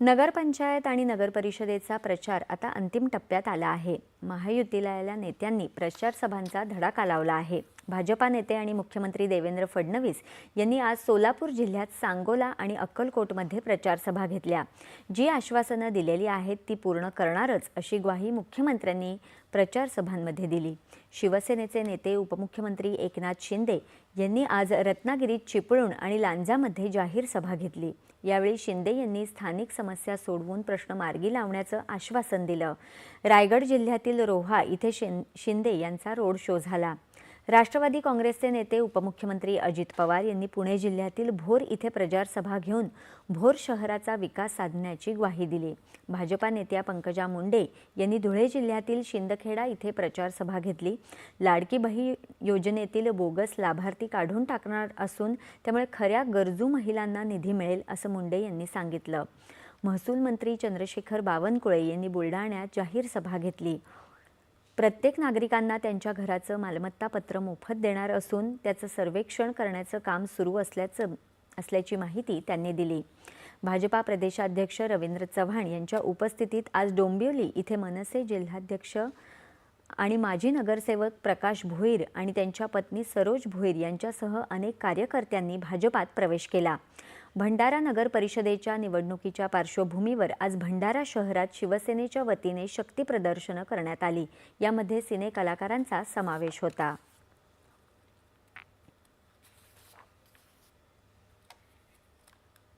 नगरपंचायत आणि नगरपरिषदेचा प्रचार आता अंतिम टप्प्यात आला आहे. महायुतीला नेत्यांनी प्रचार सभांचा धडाका लावला आहे. भाजपा नेते आणि मुख्यमंत्री देवेंद्र फडणवीस यांनी आज सोलापूर जिल्ह्यात सांगोला आणि अक्कलकोटमध्ये प्रचार सभा घेतल्या. जी आश्वासनं दिलेली आहेत ती पूर्ण करणारच अशी ग्वाही मुख्यमंत्र्यांनी प्रचारसभांमध्ये दिली. शिवसेनेचे नेते उपमुख्यमंत्री एकनाथ शिंदे यांनी आज रत्नागिरीत चिपळूण आणि लांजामध्ये जाहीर सभा घेतली. यावेळी शिंदे यांनी स्थानिक समस्या सोडवून प्रश्न मार्गी लावण्याचं आश्वासन दिलं. रायगड जिल्ह्यातील रोहा इथे शिंदे यांचा रोड शो झाला. राष्ट्रवादी काँग्रेसचे नेते उपमुख्यमंत्री अजित पवार यांनी पुणे जिल्ह्यातील भोर इथे प्रचार सभा घेऊन भोर शहराचा विकास साधण्याची ग्वाही दिली. भाजपा नेत्या पंकजा मुंडे यांनी धुळे जिल्ह्यातील शिंदखेडा इथे प्रचार सभा घेतली. लाडकी बही योजनेतील बोगस लाभार्थी काढून टाकणार असून त्यामुळे खऱ्या गरजू महिलांना निधी मिळेल असं मुंडे यांनी सांगितलं. महसूल मंत्री चंद्रशेखर बावनकुळे यांनी बुलढाण्यात जाहीर सभा घेतली. प्रत्येक नागरिकांना त्यांच्या घराचं मालमत्ता पत्र मोफत देणार असून त्याचं सर्वेक्षण करण्याचं काम सुरू असल्याचं असल्याची माहिती त्यांनी दिली. भाजपा प्रदेशाध्यक्ष रवींद्र चव्हाण यांच्या उपस्थितीत आज डोंबिवली इथे मनसे जिल्हाध्यक्ष आणि माजी नगरसेवक प्रकाश भोईर आणि त्यांच्या पत्नी सरोज भोईर यांच्यासह अनेक कार्यकर्त्यांनी भाजपात प्रवेश केला. भंडारा नगर परिषदेच्या निवडणुकीच्या पार्श्वभूमीवर आज भंडारा शहरात शिवसेनेच्या वतीने शक्ती प्रदर्शनं करण्यात आली. यामध्ये सिने कलाकारांचा समावेश होता.